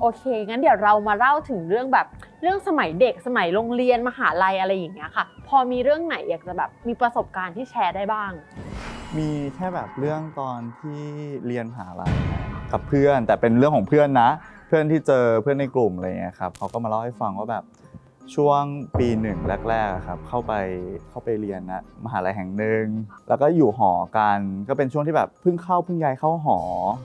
โอเค งั้นเดี๋ยวเรามาเล่าถึงเรื่องแบบเรื่องสมัยเด็กสมัยโรงเรียนมหาลัยอะไรอย่างเงี้ยค่ะ พอมีเรื่องไหนอยากจะแบบมีประสบการณ์ที่แชร์ได้บ้าง มีแค่แบบเรื่องตอนที่เรียนมหาลัยกับเพื่อนแต่เป็นเรื่องของเพื่อนนะ เพื่อนที่เจอเพื่อนในกลุ่มอะไรเงี้ยครับเขาก็มาเล่าให้ฟังว่าแบบ ช่วงปีหนึ่งแรกๆอะครับเข้าไปเข้าไปเรียนนะมหาลัยแห่งหนึ่งแล้วก็อยู่หอกันก็เป็นช่วงที่แบบเพิ่งเข้าเพิ่งย้ายเข้าหอ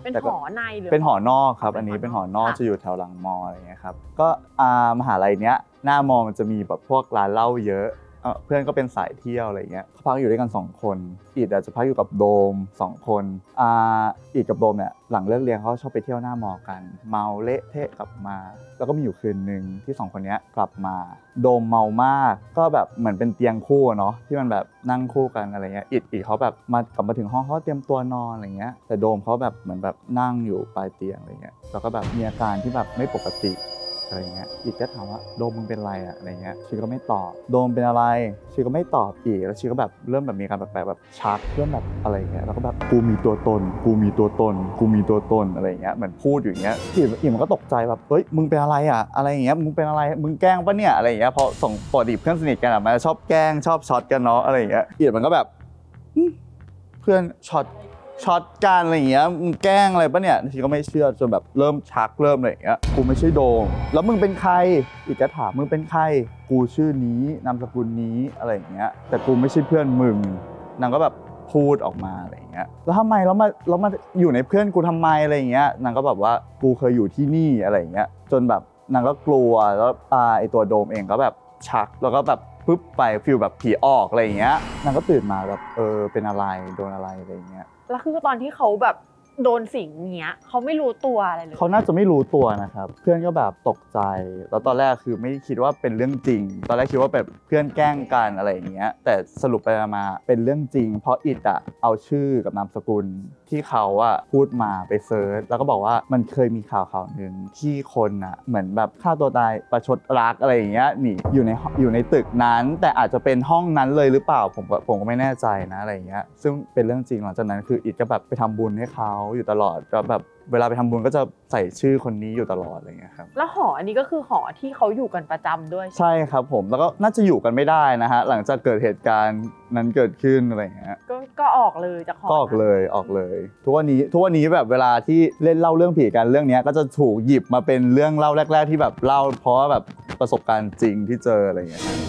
เป็นแต่หก็อในหรือเป็นหอนอกครับเป็นอันนี้หอนอกเป็นหอนอกค่ะจะอยู่แถวหลังมออะไรเงี้ยครับก็อ่ามหาลัยเนี้ยหน้ามอมันจะมีแบบพวกร้านเหล้าเยอะ เอ่อเพื่อนก็เป็นสายเที่ยวอะไรเงี้ยเขาพักอยู่ด้วยกันสองคน อีดอาจจะพักอยู่กับโดมสองคนอ่าอีดกับโดมเนี่ยหลังเลิกเรียนเขาชอบไปเที่ยวหน้ามอกัน เมาเละเทะกลับมา แล้วก็มีอยู่คืนหนึ่งที่สองคนเนี้ยกลับมา โดมเมามาก ก็แบบเหมือนเป็นเตียงคู่อะเนาะที่มันแบบนั่งคู่กันอะไรเงี้ยอิดอิดเขาแบบมากลับมาถึงห้องเขาเตรียมตัวนอนอะไรเงี้ยแต่โดมเขาแบบเหมือนแบบนั่งอยู่ปลายเตียงอะไรเงี้ยแล้วก็แบบมีอาการที่แบบไม่ปกติ อะไรเงี้ยอีกก็ถามว่าโดมมึงเป็นไรอะอะไรเงี้ยชีก็ไม่ตอบโดมเป็นอะไรชีก็ไม่ตอบอีกแล้วชีก็แบบเริ่มแบบมีการแปลกแบบชักเริ่มแบบอะไรเงี้ยแล้วก็แบบกูมีตัวตน กูมีตัวตน กูมีตัวตนอะไรเงี้ยเหมือนพูดอยู่างเงี้ยอีกอีกมันก็ตกใจแบบเฮ้ยมึงเป็นอะไรอะอะไรเงี้ยมึงเป็นอะไรมึงแกล้งปะเนี่ยอะไรเงี้ยพอส่งปกติเพื่อนสนิทกันอะมันชอบแกล้งชอบช็อตกันเนาะอะไรเงี้ยอีกมันก็แบบเพื่อนช็อต ช็อตกันอะไรอย่างเงี้ยมึงแกล้งอะไรปะเนี่ยชีก็ไม่เชื่อจนแบบเริ่มชักเริ่มอะไรอย่างเงี้ยกูไม่ใช่โดมแล้วมึงเป็นใคร อีกก็ถามมึงเป็นใคร กูชื่อนี้นามสกุลนี้อะไรอย่างเงี้ย แต่กูไม่ใช่เพื่อนมึงนางก็แบบพูดออกมาอะไรอย่างเงี้ย แล้วทำไมแล้วมาแล้วมาอยู่ในเพื่อนกูทำไมอะไรอย่างเงี้ย นางก็แบบว่ากูเคยอยู่ที่นี่อะไรอย่างเงี้ย จนแบบนางก็กลัวแล้วไอตัวโดมเองก็แบบชักแล้วก็แบบ ปึ๊บไปฟิลแบบผีออกอะไรอย่างเงี้ยนางก็ตื่นมาแบบเออเป็นอะไรโดนอะไรอะไรอย่างเงี้ย แล้วคือตอนที่เขาแบบ โดนสิงเงี้ยเขาไม่รู้ตัวอะไรเลยเขาน่าจะไม่รู้ตัวนะครับ เพื่อนก็แบบตกใจ แล้วตอนแรกคือไม่คิดว่าเป็นเรื่องจริง ตอนแรกคิดว่าแบบเพื่อนแกล้งกันอะไรอย่างเงี้ย แต่สรุปไปมาเป็นเรื่องจริง เพราะอิดอะเอาชื่อกับนามสกุลที่เขาอะพูดมาไปเซิร์ชแล้วก็บอกว่ามันเคยมีข่าวข่าวหนึ่งที่คนอะเหมือนแบบฆ่าตัวตายประชดรักอะไรอย่างเงี้ยหนีอยู่ในอยู่ในตึกนั้น แต่อาจจะเป็นห้องนั้นเลยหรือเปล่าผมผมก็ไม่แน่ใจนะอะไรอย่างเงี้ยซึ่งเป็นเรื่องจริงหลังจากนั้นคืออิดก็แบบไปทำบุญให้เขาอยู่ตลอดก็แบบเวลาไปทำบุญก็จะใส่ชื่อคนนี้อยู่ตลอดอะไรอย่างเงี้ยครับแล้วหออันนี้ก็คือหอที่เขาอยู่กันประจำด้วยใช่ครับผมแล้วก็น่าจะอยู่กันไม่ได้นะฮะหลังจากเกิดเหตุการณ์นั้นเกิดขึ้นอะไรอย่างเงี้ย ก็ก็ออกเลยจากหอก็ออกนั้นเลยออกเลย ทุกวันนี้ทุกวันนี้แบบเวลาที่เล่นเล่าเรื่องผีกันเรื่องเนี้ยก็จะถูกหยิบมาเป็นเรื่องเล่าแรก ๆ ที่แบบเล่า เพราะว่าแบบประสบการณ์จริงที่เจออะไรอย่างเงี้ยครับ